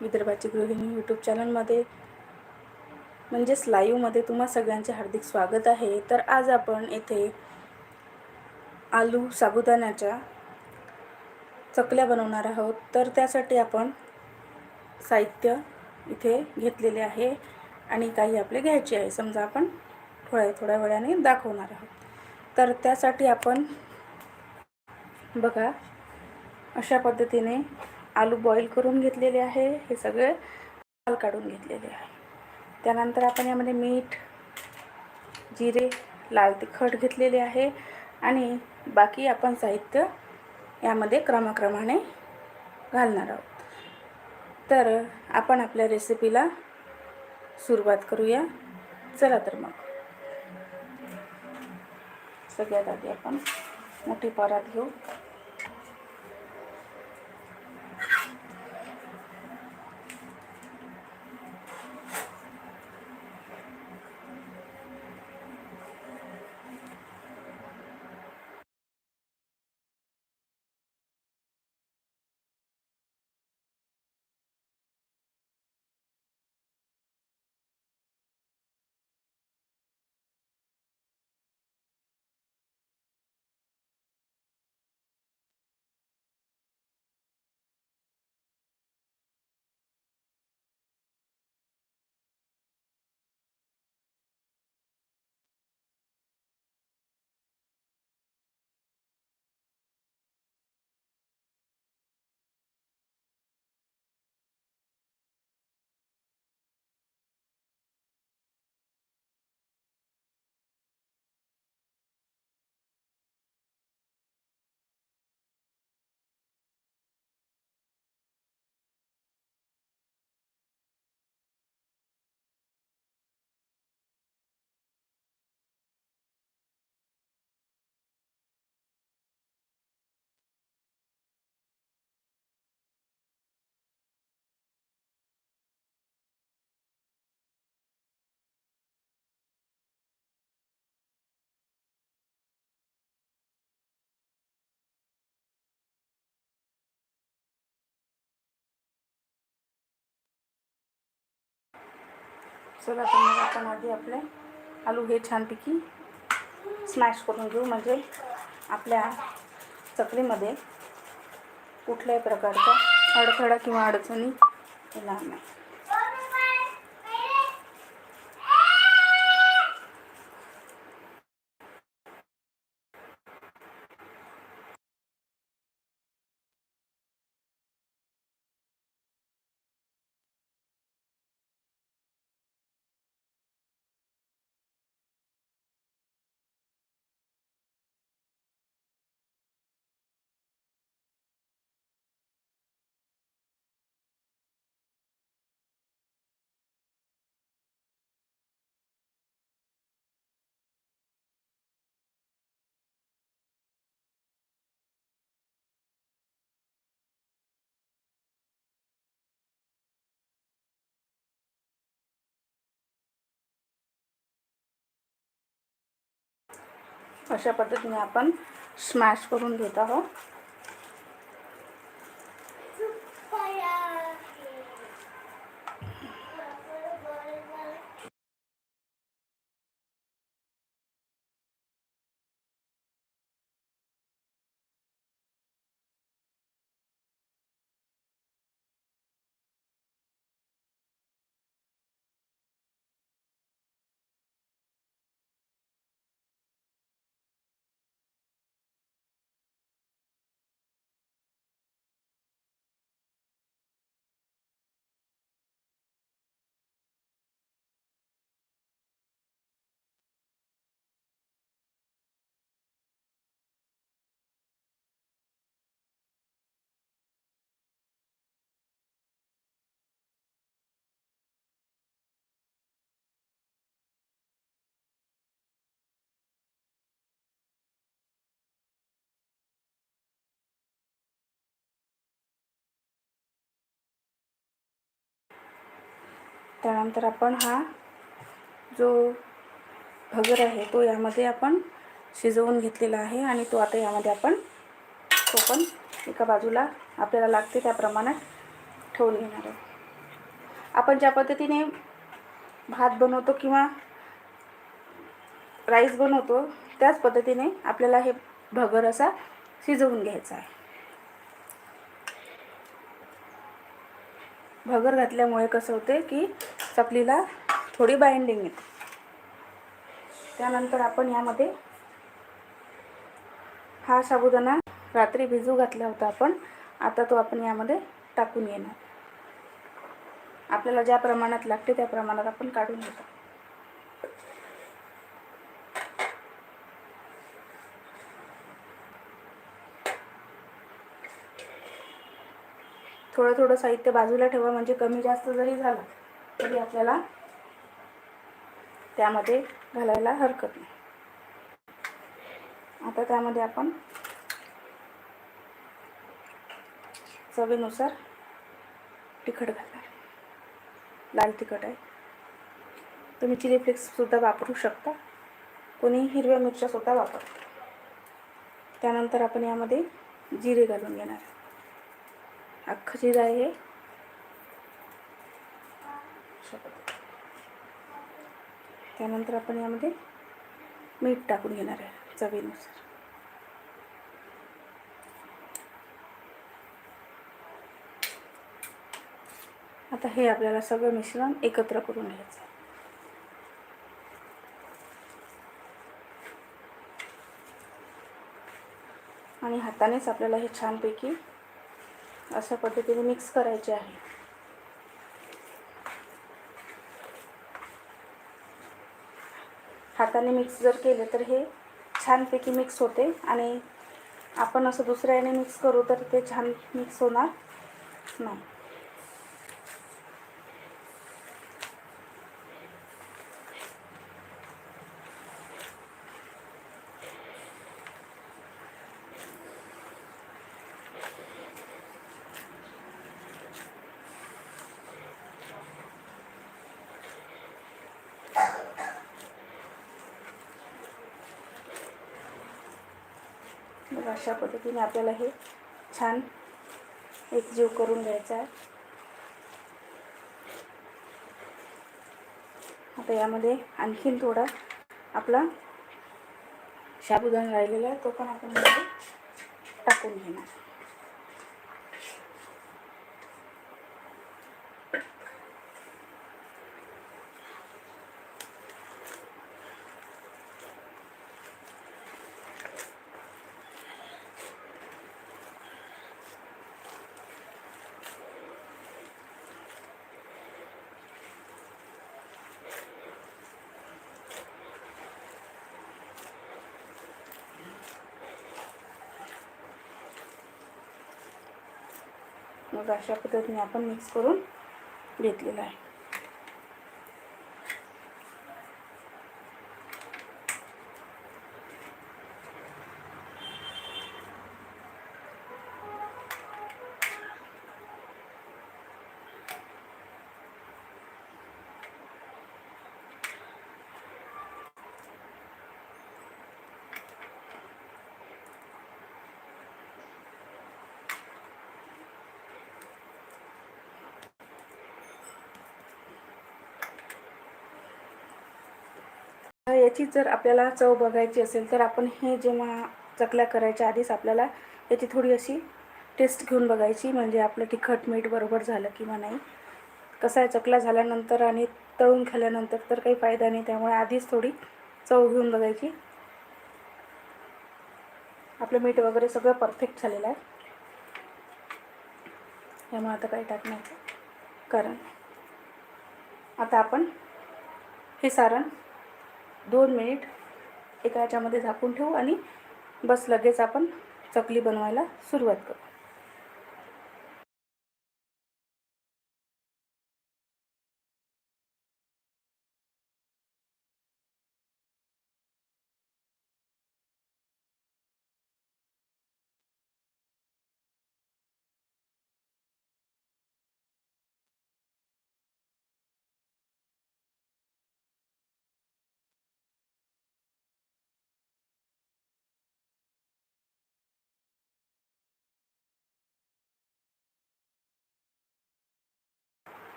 विदर्भाची गृहिणी यूट्यूब चॅनलमध्ये म्हणजेच लाईव्हमध्ये तुम्हा सगळ्यांचे हार्दिक स्वागत आहे. तर आज आपण येथे आलू साबुदाण्याच्या चकल्या बनवणार आहोत. तर त्यासाठी आपण साहित्य इथे घेतलेले आहे आणि काही आपले घ्यायचे आहे. समजा आपण थोड्या थोड्या वेळाने दाखवणार आहोत. तर त्यासाठी आपण बघा अशा पद्धतीने आलू बॉईल करून घेतलेले आहे. हे सगळे साल काढून घेतलेले आहे. त्यानंतर आपण यामध्ये मीठ जिरे लाल तिखट घेतलेले आहे. आणि बाकी आपण साहित्य यामध्ये क्रमाक्रमाने घालणार आहोत. तर आपण आपल्या रेसिपीला सुरुवात करूया. चला तर मग. सगळ्यात आधी आपण मोठी परात घेऊ. चला तर मग आपण आधी आपले आलू हे छानपैकी स्मॅश करून घेऊ. म्हणजे आपल्या चकलीमध्ये कुठल्याही प्रकारचा अडथळा किंवा अडचणी येणार नाही. अशा पद्धतीने आपण स्मॅश करून घेत आहोत. त्यानंतर आपण हा जो भगर आहे तो यामध्ये आपण शिजवून घेतलेला आहे आणि तो आता यामध्ये आपण तो पण एका बाजूला आपल्याला लागते त्या प्रमाणात ठेवून घेणार आहे. आपण ज्या पद्धतीने भात बनवतो किंवा राईस बनवतो त्याच पद्धतीने आपल्याला हे भगर असा शिजवून घ्यायचा आहे. भगर घातल्यामुळे कसं होते की चकलीला थोडी बाइंडिंग येते. त्यानंतर आपण यामध्ये हा साबुदाणा रात्री भिजू घातला होता आपण. आता तो आपण यामध्ये टाकून येणार. आपल्याला ज्या प्रमाणात लागते त्या प्रमाणात आपण काढून घेतो. थोडं थोडं साहित्य बाजूला ठेवा म्हणजे कमी जास्त जरी झालं तरी आपल्याला त्यामध्ये घालायला हरकत नाही. आता त्यामध्ये आपण चवीनुसार तिखट घालणार. लाल तिखट आहे. तुम्ही चिली फ्लेक्ससुद्धा वापरू शकता. कोणी हिरव्या मिरच्यासुद्धा वापरतो. त्यानंतर आपण यामध्ये जिरे घालून घेणार. अख्खं जिरं आहे त्यानंतर आपण यामध्ये मीठ टाकून घेणार आहे चवीनुसार. आता हे आपल्याला सगळं मिश्रण एकत्र करून घ्यायचं आणि हातानेच आपल्याला हे छानपैकी अशा पद्धतीने मिक्स करायचे आहे. हाताने मिक्स जर केले तर हे छानपैकी मिक्स होते आणि आपण असं दुसऱ्या याने मिक्स करू तर ते छान मिक्स होणार नाही. तर अशा पद्धतीने आपल्याला हे छान एकजीव करून घ्यायचं आहे. आता यामध्ये आणखीन थोडा आपला साबुदाणा राहिलेला आहे तो पण आपण टाकून घेणार. मग अशा पद्धतीने आपण मिक्स करून घेतलेलं आहे. याची जर आपल्याला चव बघायची असेल तर आपण हे जेव्हा चकल्या करायच्या आधीच आपल्याला याची थोडी अशी टेस्ट घेऊन बघायची. म्हणजे आपलं तिखट मीठ बरोबर झालं किंवा नाही. कसं आहे चकल्या झाल्यानंतर आणि तळून खाल्यानंतर तर काही फायदा नाही. त्यामुळे आधीच थोडी चव घेऊन बघायची. आपलं मीठ वगैरे सगळं परफेक्ट झालेलं आहे. त्यामुळे आता काही टाकण्याचं कारण आता आपण हे सारण दोन मिनिट एका याच्यामध्ये झाकून ठेवू आणि बस लगेच आपण चकली बनवायला सुरुवात करू.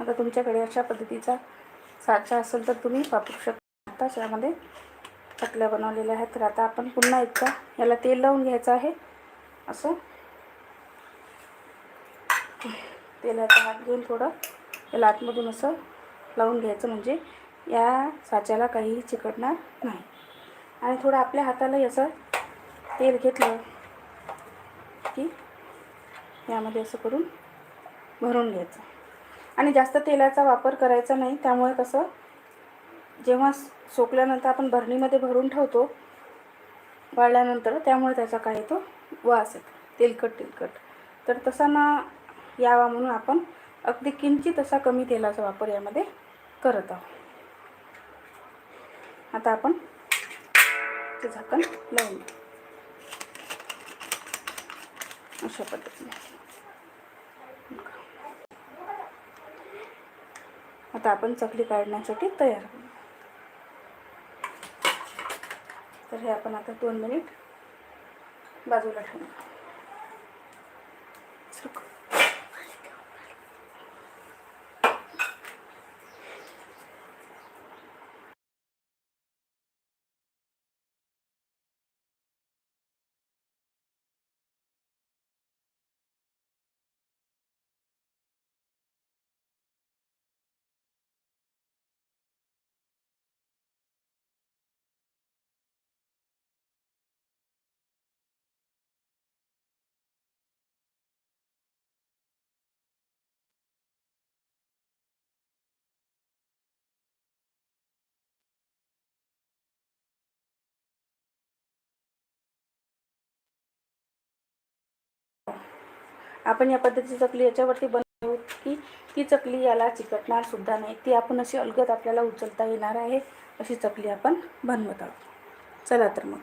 आता तुमच्याकडे अशा पद्धतीचा साचा असेल तर तुम्ही वापरू शकता. त्यामध्ये चकल्या बनवलेल्या आहेत. तर आता आपण पुन्हा एकदा याला तेल लावून घ्यायचं आहे. असं. तेलाचा हात घेऊन थोडं याला आतमधून असं लावून घ्यायचं म्हणजे या साच्याला काहीही चिकटणार नाही. आणि थोडं आपल्या हातालाही असं तेल घेतलं की यामध्ये असं करून भरून घ्यायचं. आणि जास्त तेलाचा वापर करायचा नाही. त्यामुळे कसं जेव्हा सोकल्यानंतर आपण भरणीमध्ये भरून ठेवतो वाळल्यानंतर त्यामुळे त्याचा काही तो वास येतो. तेलकट तेलकट. तर तसा ना यावा म्हणून आपण अगदी किंचित असा कमी तेलाचा वापर यामध्ये करत आहोत. आता आपण ते झाकण लावून अशा पद्धतीने. आता आपण चकली काढण्यासाठी तयार तर हे आपण आता दोन मिनिट बाजूला ठेवू. आपण या पद्धतीची चकली याच्यावरती बनवू की ती चकली याला चिकटणार सुद्धा नाही. ती आपण अशी अलगद आपल्याला उचलता येणार आहे अशी चकली आपण बनवत आहोत. चला तर मग.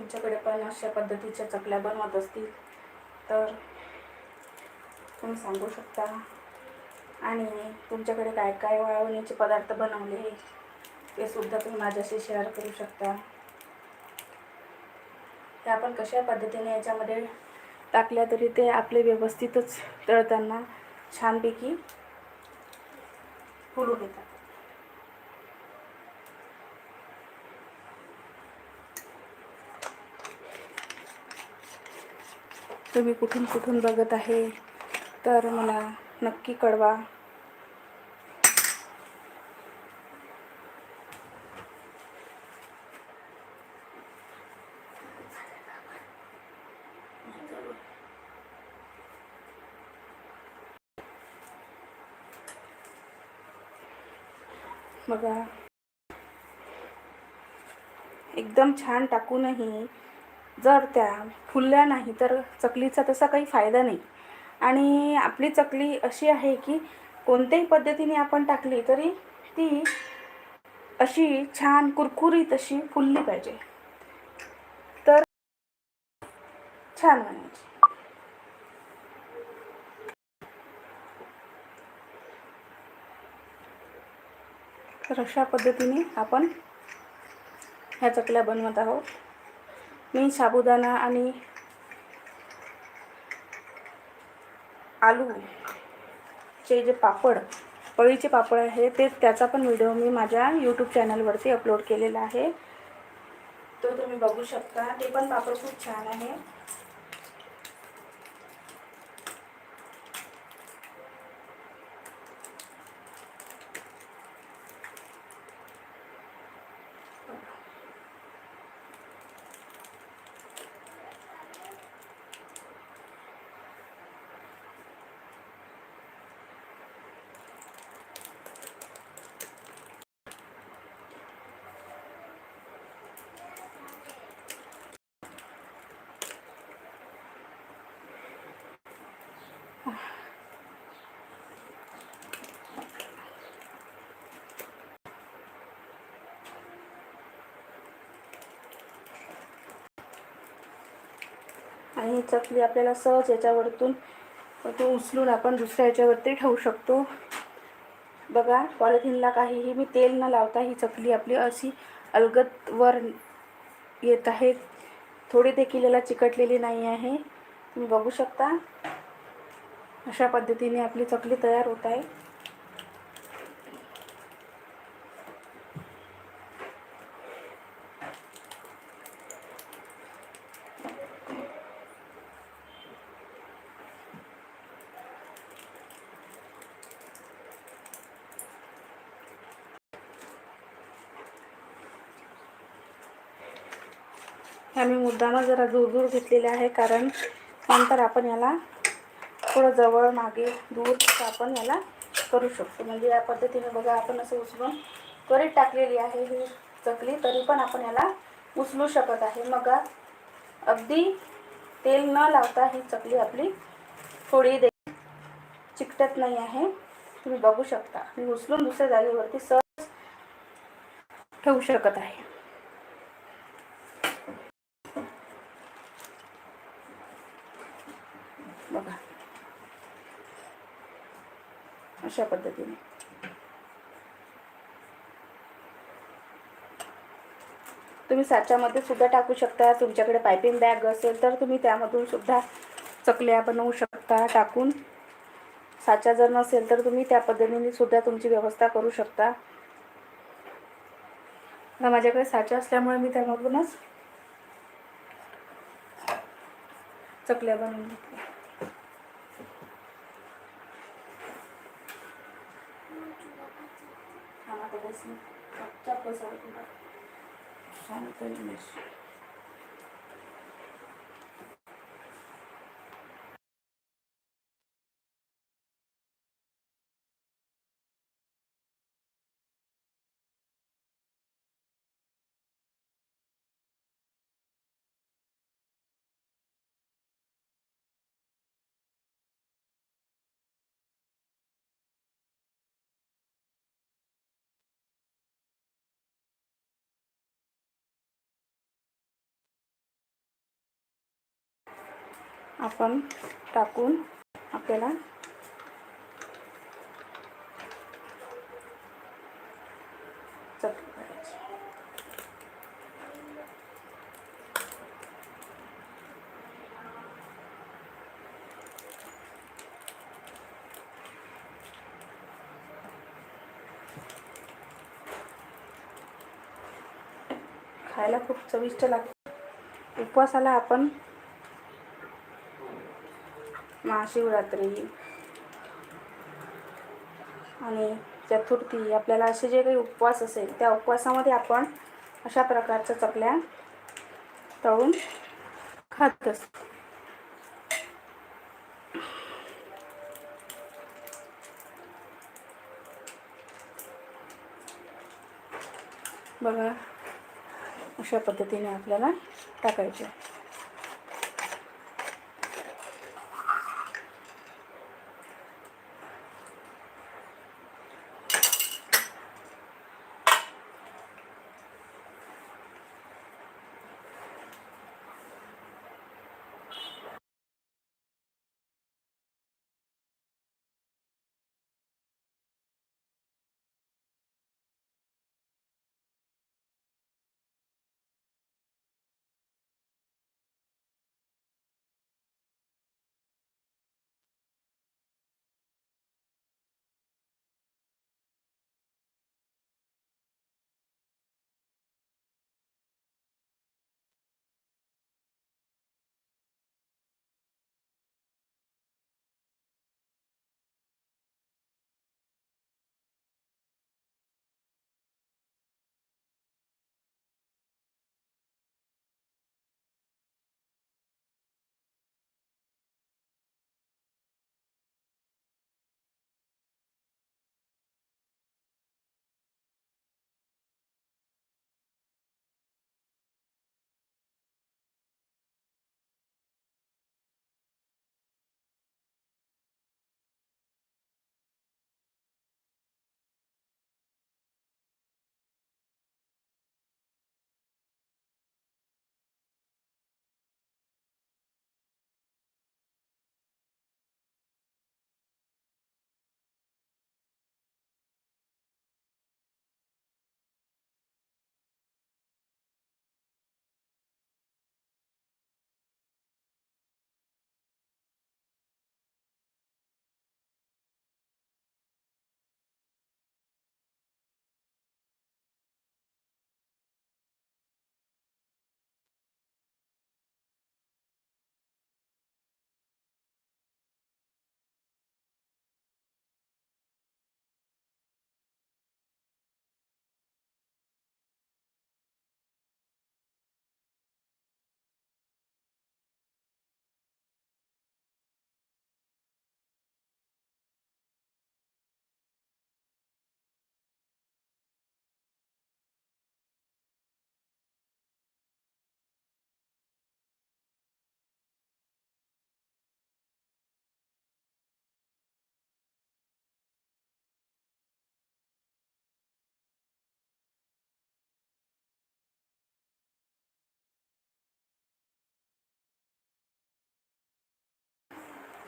तुमच्याकडे पण अशा पद्धतीच्या चकल्या बनवत असतील तर तुम्ही सांगू शकता. आणि तुमच्याकडे काय काय वाळवण्याचे पदार्थ बनवले ते सुद्धा तुम्ही माझ्याशी शेअर करू शकता. ते आपण कशा पद्धतीने याच्यामध्ये टाकल्या तरी ते आपले व्यवस्थितच तळताना छानपैकी फुलून येतात तुम्ही कुठून कुठून बघत आहे तर मला नक्की कळवा. बघा. एकदम छान टाकूनही जर त्या फुलल्या नाही तर चकलीचा तसा काही फायदा नाही. आणि आपली चकली अशी आहे की कोणत्याही पद्धतीने आपण टाकली तरी ती अशी छान कुरकुरीत अशी फुलली पाहिजे. तर छान बनायची तर अशा पद्धतीने आपण ह्या चकल्या बनवत आहोत. मी साबुदाणा आणि आलूचे जे पापड पळीचे पापड आहे ते त्याचा पण व्हिडिओ मी माझ्या यूट्यूब चॅनलवरती अपलोड केलेला आहे. तो तुम्ही बघू शकता. ते पण पापड खूप छान आहे. आणि ही चकली आपल्याला सहज याच्यावरतून तो उचलून आपण दुसऱ्या याच्यावरती ठेवू शकतो. बघा पॉलिथिनला काहीही मी तेल न लावता ही चकली आपली अशी अलगत वर येत आहे. थोडी देखील याला चिकटलेली नाही आहे. तुम्ही बघू शकता. अशा पद्धतीने आपली चकली तयार होत आहे ह्या मी मुद्दामच जरा दूर दूर घेतलेले आहे कारण नंतर आपण याला थोडं जवळ मागे दूर आपण याला करू शकतो. म्हणजे या पद्धतीने बघा आपण असं उचलून त्वरित टाकलेली आहे ही चकली तरी पण आपण याला उचलू शकत आहे. मग अगदी तेल न लावता ही चकली आपली थोडी दे चिकटत नाही आहे. तुम्ही बघू शकता. मी उचलून दुसऱ्या जागेवरती सहज ठेवू शकत आहे बघा अशा पद्धतीने. तुम्ही साच्यामध्ये सुद्धा टाकू शकता. तुमच्याकडे पायपिंग बॅग असेल तर तुम्ही त्यामधून सुद्धा चकल्या बनवू शकता टाकून. साचा जर नसेल तर तुम्ही त्या पद्धतीने सुद्धा तुमची व्यवस्था करू शकता. माझ्याकडे साचा असल्यामुळे मी त्यामधूनच चकल्या बनवून घेतल्या खाना तो बस चप्पल आपण टाकून आपल्याला खायला खूप चविष्ट लागते. उपवासाला आपण महाशिवरात्री. आणि चतुर्थी आपल्याला असे जे काही उपवास असेल त्या उपवासामध्ये आपण अशा प्रकारच्या चकल्या तळून खात असतो. बघा अशा पद्धतीने आपल्याला टाकायचे.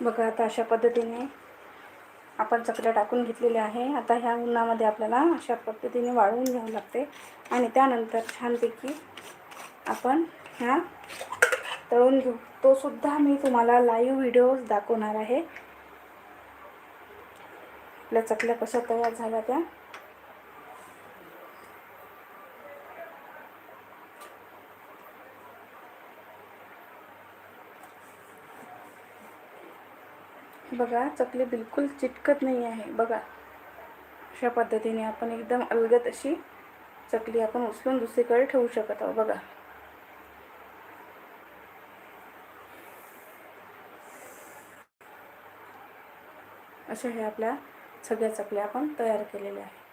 बघा आता अशा पद्धतीने आपण चकल्या टाकून घेतलेल्या आहे आता ह्या उन्हामध्ये आपल्याला अशा पद्धतीने वाळवून घ्यावं लागते. आणि त्यानंतर छानपैकी आपण ह्या तळून घेऊ. तो सुद्धा मी तुम्हाला लाईव्ह व्हिडिओज दाखवणार आहे. आपल्या चकल्या कशा तयार झाल्या त्या. बघा चकली बिलकुल चिटकत नाही आहे. बघा अशा पद्धतीने आपण एकदम अलगत अशी चकली आपण उचलून दुसरीकडे ठेवू शकत आहोत. बघा. अशा हे आपल्या सगळ्या चकल्या आपण तयार केलेल्या आहे